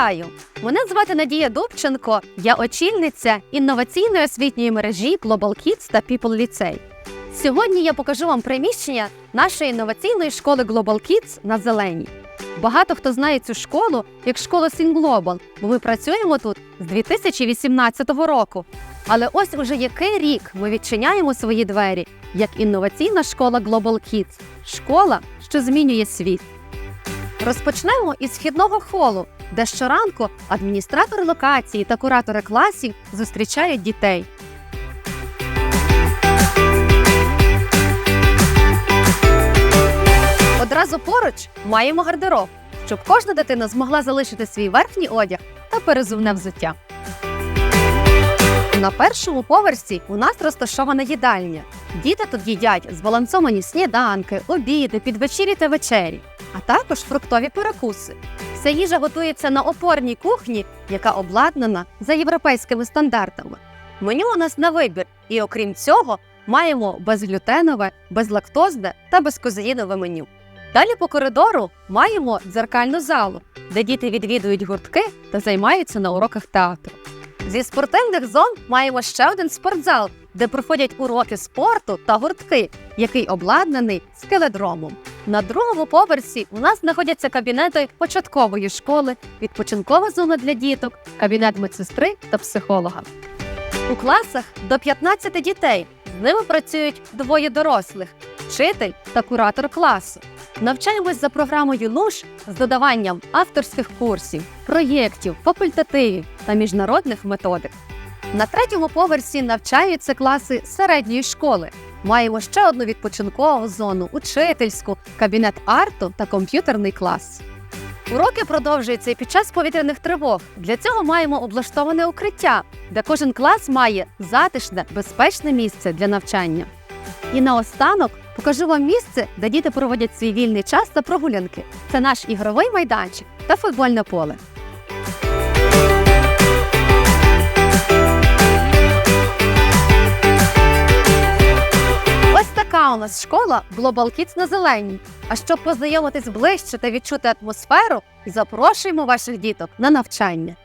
Вітаю! Мене звати Надія Дубченко. Я очільниця інноваційної освітньої мережі Global Kids та People Ліцей. Сьогодні я покажу вам приміщення нашої інноваційної школи Global Kids на Зеленій. Багато хто знає цю школу як школу Sing бо ми працюємо тут з 2018 року. Але ось уже який рік ми відчиняємо свої двері як інноваційна школа Global Kids – школа, що змінює світ. Розпочнемо із вхідного холу, де щоранку адміністратори локації та куратори класів зустрічають дітей. Одразу поруч маємо гардероб, щоб кожна дитина змогла залишити свій верхній одяг та перезувне взуття. На першому поверсі у нас розташована їдальня. Діти тут їдять збалансовані сніданки, обіди, підвечірі та вечері, а також фруктові перекуси. Вся їжа готується на опорній кухні, яка обладнана за європейськими стандартами. Меню у нас на вибір, і окрім цього, маємо безглютенове, безлактозне та безкозеїнове меню. Далі по коридору маємо дзеркальну залу, де діти відвідують гуртки та займаються на уроках театру. Зі спортивних зон маємо ще один спортзал, де проходять уроки спорту та гуртки, який обладнаний скеледромом. На другому поверсі у нас знаходяться кабінети початкової школи, відпочинкова зона для діток, кабінет медсестри та психолога. У класах до 15 дітей. З ними працюють двоє дорослих вчитель та куратор класу. Навчаємось за програмою ЛУШ з додаванням авторських курсів, проєктів, факультативів та міжнародних методик. На третьому поверсі навчаються класи середньої школи. Маємо ще одну відпочинкову зону, учительську, кабінет арту та комп'ютерний клас. Уроки продовжуються і під час повітряних тривог. Для цього маємо облаштоване укриття, де кожен клас має затишне, безпечне місце для навчання. І наостанок покажу вам місце, де діти проводять свій вільний час та прогулянки. Це наш ігровий майданчик та футбольне поле. Нас школа Global Kids на зеленій. А щоб познайомитись ближче та відчути атмосферу, запрошуємо ваших діток на навчання.